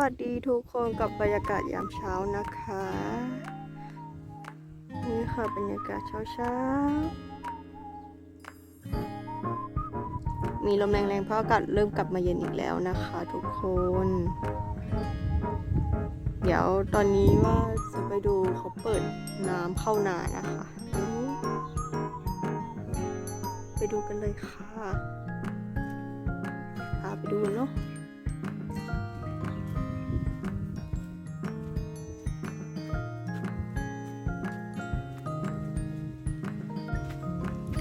วัสดีทุกคนกับบรรยากาศยามเช้านะคะ นี่ค่ะบรรยากาศเช้าเช้าๆมีลมแรงๆ เพราะอากาศเริ่มกลับมาเย็นอีกแล้วนะคะทุกคน เดี๋ยวตอนนี้ว่าจะไปดูเขาเปิดน้ำเข้านานะคะ ไปดูกันเลยค่ะพาไปดูเนาะ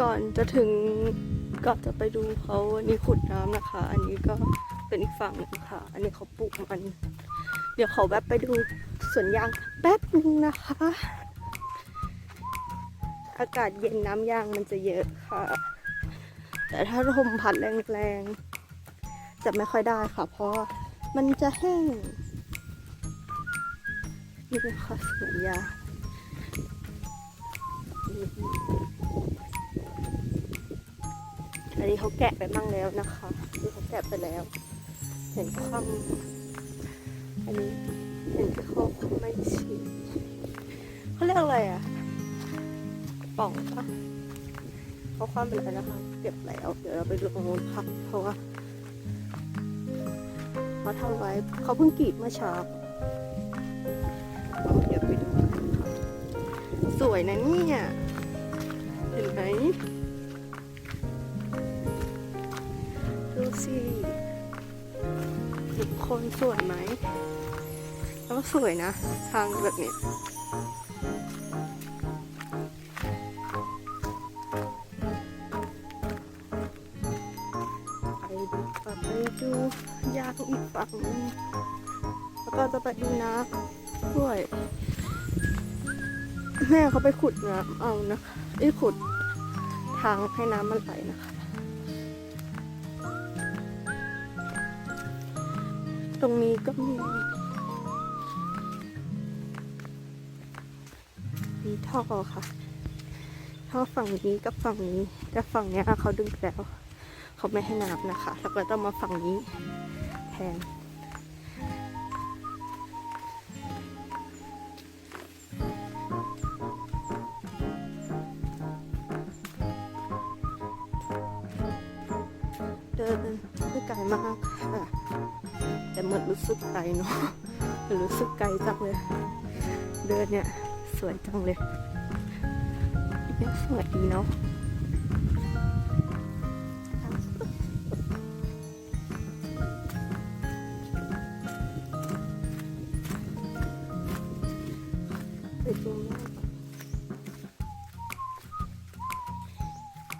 ก่อนจะถึงก็จะไปดูเขาอันนี้ขุดน้ำนะคะ อันนี้ก็เป็นอีกฝั่งหนึงค่ะ อันนี้เขาปลูกมัน เดี๋ยวเขาแวบไปดูสวนยางแป๊บนึงนะคะ อากาศเย็นน้ำยางมันจะเยอะค่ะ แต่ถ้าลมพัดแรงๆ จะไม่ค่อยได้ค่ะ เพราะมันจะแห้งนี่เป็นะคะสวนยาง อันนี้เขาแกะไปบ้างแล้วนะคะนี่เขาแกะไปแล้ว เห็นความอันนี้เห็นที่เขาไม่ชีเขาเรียกอะไรอะป่องปะเขาความเป็นอะไรนะคะ เก็บแล้ว เดี๋ยวเราไปดูตรงนู้นค่ะเพราะว่าเขาทำไว้เขาเพิ่งกรีดเมื่อเช้าเดี๋ยวไปดูสวยนะเนี่ย เห็นไหม สิทุกคนสวยไหม แล้วก็สวยนะ ทางแบบนี้ไปดูค่ะไปดูยางอีกฝั่งนึงแล้วก็จะไปดูน้ำด้วย แม่เขาไปขุดน้ำเอานะคะไอ้ขุดทางให้น้ำมันไหลนะคะ ตรงนี้ก็มีมีท่อค่ะท่อฝั่งนี้กับฝั่งนี้แต่ฝั่งเนี้ยเขาดึงแล้ว เขาไม่ให้น้ำนะคะแล้วก็ต้องมาฝั่งนี้แทน แต่เหมือนรู้สึกไกลเนาะรู้สึกไกลจังเลย เดินเนี่ย สวยจังเลยเนี่ยสวยดีเนาะ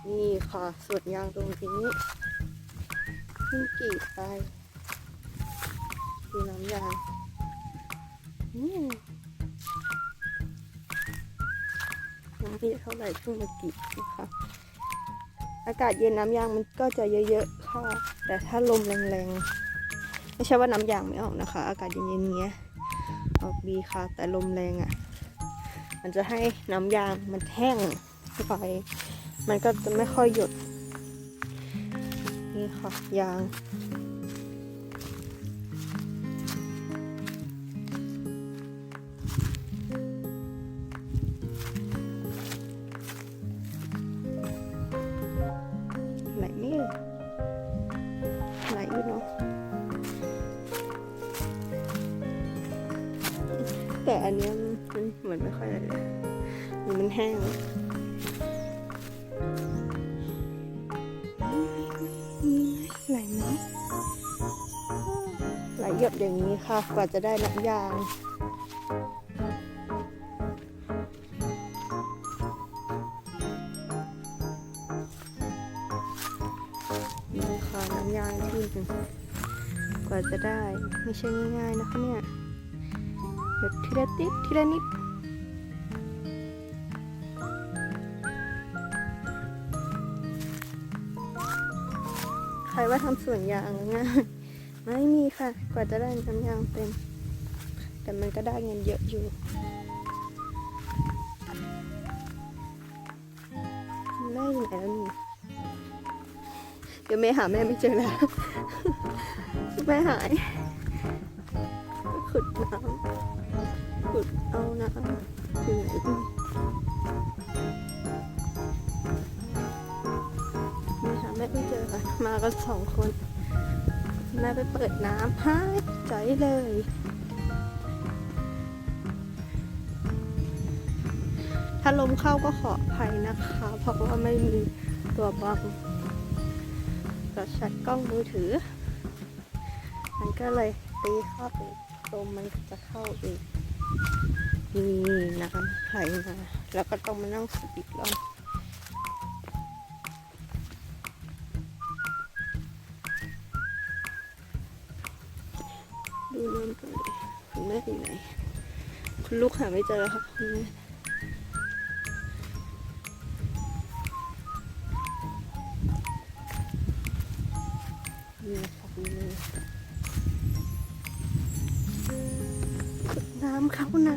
นี่ค่ะสวนยางตรงนี้เพิ่งกรีดไป ดูน้ำยางอืมยังไม่เท่าไหร่เพิ่งมากรีดนะคะ อากาศเย็นน้ำยางมันก็จะเยอะๆค่ะ แต่ถ้าลมแรงๆ ไม่ใช่ว่าน้ำยางไม่ออกนะคะ อากาศเย็นๆเนี้ย ออกดีค่ะ แต่ลมแรงอะ่ะ มันจะให้น้ำยางมันแห้งไป มันก็จะไม่ค่อยหยด นี่ค่ะยาง หยดอย่างนี้ค่ะ กว่าจะได้น้ำยางนี่ค่ะน้ำยางที่กว่าจะได้ไม่ใช่ง่ายๆนะคะเนี่ยหยดทีละนิดทีละนิดใครว่าทำสวนยางง่าย ไม่มีค่ะ กว่าจะได้น้ำยางเป็นแต่มันก็ได้เงินเยอะอยู่แม่อยู่ไหนแล้วนี่เดี๋ยวแม่หาแม่ไม่เจอแล้ว แม่หาย ขุดน้ำขุดเอาน้ำอยู่ไหนดีนี่ค่ะแม่ไม่เจอค่ะมากันสองคน แม่ไปเปิดน้ำใหายใจเลย ถ้าลมเข้าก็ขออภัยนะคะ เพราะว่าไม่มีตัวบังก็ชัดกล้องมือถือ มันก็เลยตีเข้าไปลมมันจะเข้าเองนี่น้ำไหลมาแล้วก็ต้องมานั่งสุดอีกรอบ แม่อยู่ไหน คุณลูกหาไม่เจอค่ะคุณแม่นี่ค่ะคุณแม่ขุดน้ำเข้านา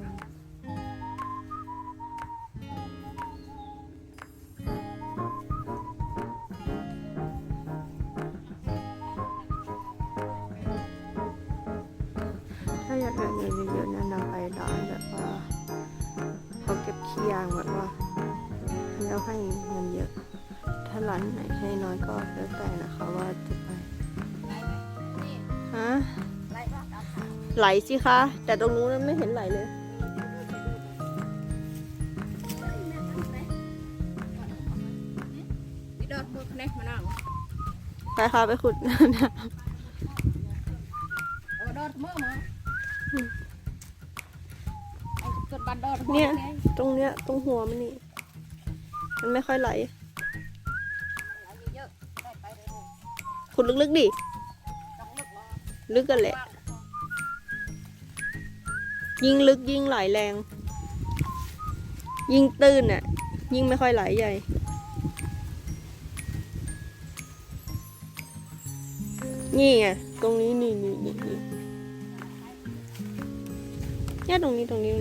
อยากได้เงินเยอะๆนะนำไปร้านแบบว่าเขาเก็บขี้ยางแบบว่าแล้วให้เงินเยอะ ถ้าร้านไหนให้น้อยก็แล้วแต่นะคะว่าจะไปฮะไหลสิคะ แต่ตรงนู้นไม่เห็นไหลเลยนี่ดอดมือคะแนนมานั่งไปค่ะไปขุดน้ำ โอ้ดอดมือมาเนบันดอดเนี่ย ตรงเนี้ย ตรงหัวมันนี่ มันไม่ค่อยไหล ขุดลึกๆดิ ลึกกันแหละ ยิ่งลึกยิ่งไหลแรง ยิ่งตื้นอะ ยิ่งไม่ค่อยไหลใหญ่นี่ไงตรงนี้นี่นี่นี่ เนี่ยตรงนี้ตรงนี้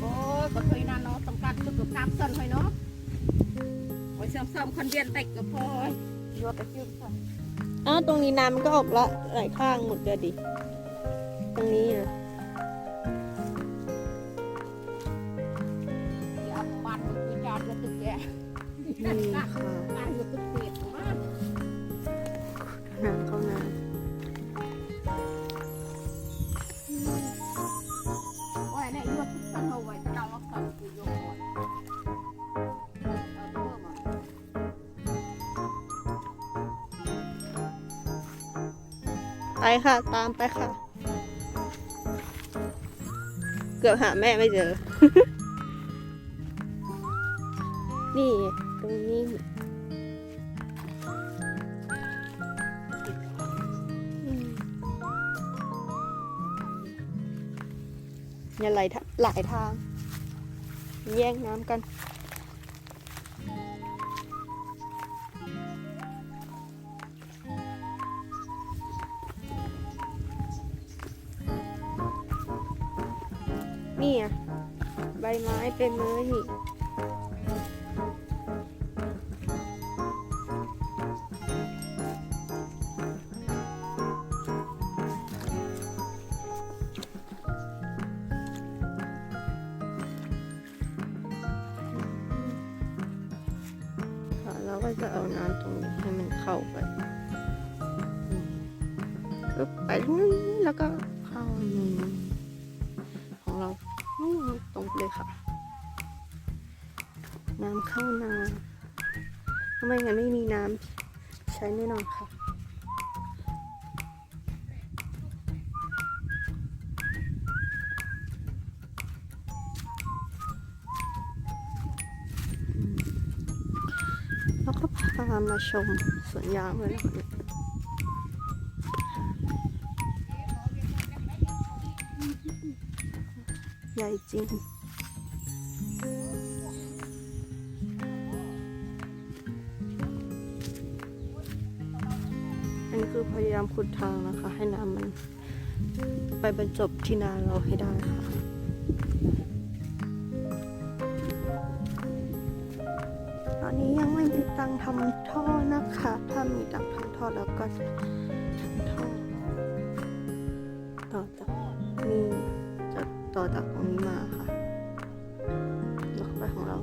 โอ้ยก็เคยนานเนาะต้องการจุดกับกราบเส้นให้เนาะโอ้ยเสริมเสริมคนเวียนแต่กับพ่อยยัวไปจิ้มค่ะอ้าวตรงนี้น้ำมันก็ออกละไหลข้างหมดเลยดิ ตรงนี้อะอย่าเอาบ้านไปคุยจานกับตึกแกนี่ค่ะ ค่ะ ตามไปค่ะ เกือบหาแม่ไม่เจอ นี่ไงตรงนี้อืมอย่าไหลทะหลายทาง แย่งน้ำกัน นี่อะใบไม้เต็มเลยนี่ เลยค่ะ น้ำเข้านาทำไมงั้นไม่มีน้ำใช้แน่นอนค่ะแล้วก็พามาชมสวนยางเลยนะคะใหญ่จริง พยายามขุดทางนะคะ ให้น้ำมัน ไปบรรจบที่นาเราให้ได้ค่ะตอนนี้ยังไม่มีตังทำท่อนะคะ ถ้ามีตังทำท่อแล้วก็จะทำท่อต่อจากนี่จะต่อจากตรงนี้มาค่ะแล้วไปของเรา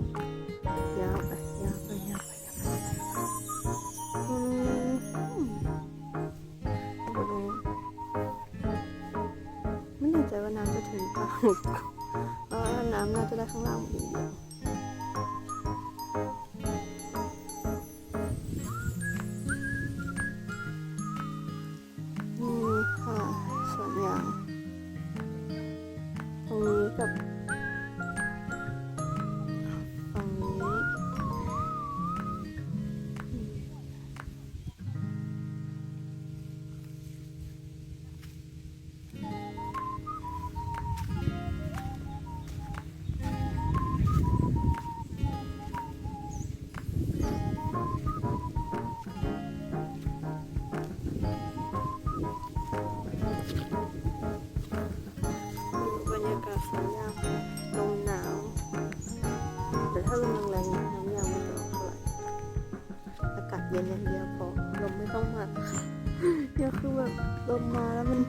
มมาแล้วมัน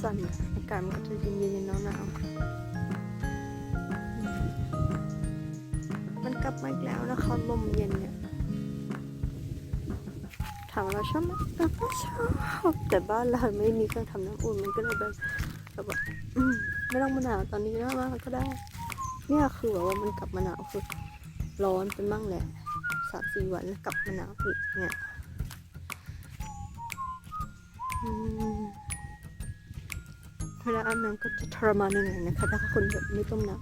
สั่นอากาศมันก็จะเย็นๆหนาวๆมันกลับมาอีกแล้วนะคะลมเย็นเนี่ยถามเราชอบไหมเราก็ชอบแต่บ้านเราไม่มีเครื่องทำน้ำอุ่นมันก็เลยแบบแบบไม่ต้องมาหนาวตอนนี้นะมาก็ได้เนี่ยคือแบบว่ามันกลับมาหนาวคือร้อนเป็นบ้างแหละสามสี่วันแล้วกลับมาหนาวอีกเนี่ย อาบน้ำก็จะทรมานยังไงนะคะถ้าคนแบบไม่ต้มน้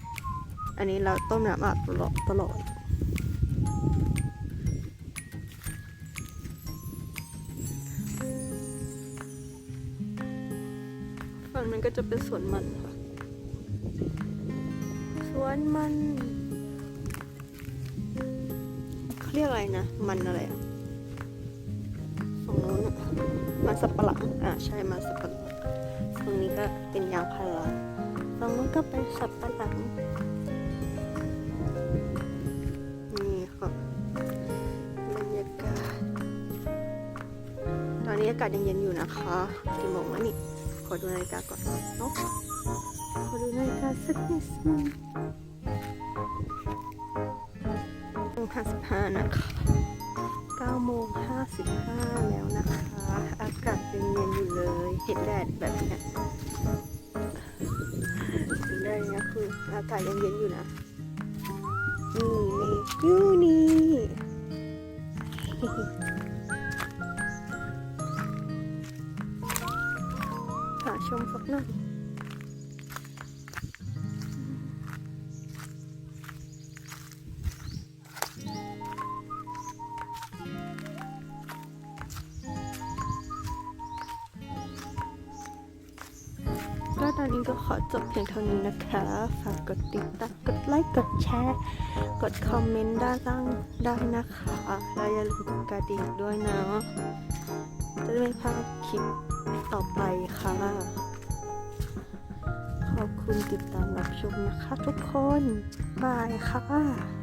ำอันนี้เราต้มน้ำอาบตลอดตลอดฝั่งนั้นก็จะเป็นสวนมันค่ะสวนมันเขาเรียกอะไรนะ มันอะไรอะฝั่งโน้นอะมันสับปะหลังอะใช่มันสับปะหลัง ก็เป็นยางพาราฝั่งนู้นก็เป็นสับปะหลังนี่ค่ะบรรยากาศ ตอนนี้อากาศยังเย็นอยู่นะคะกี่โมงแล้วนี่ ขอดูนาฬิกาก่อนเนาะขอดูนาฬิกาสักนิดนึงโมงห้าสิบห้านะคะเก้าโมงห้าสิบห้าแล้วนะคะ อากาศยังเย็น อยู่เลยเห็นแดดแบบนี้ยเห็นแดดเนี้คืออากาศยังเย็นอยู่นะนี่นี่อยู่นี่หาชมสักหน่อย ก็ตอนนี้ก็ขอจบเพียงเท่านี้นะคะ ฝากกดติดตามกดไลค์กดแชร์ กดคอมเมนต์ด้านล่างได้นะคะและอย่าลืมกดกระดิ่งด้วยนะจะได้ไม่พลาดคลิปต่อไปค่ะ ขอบคุณติดตามรับชมนะคะทุกคน บายค่ะ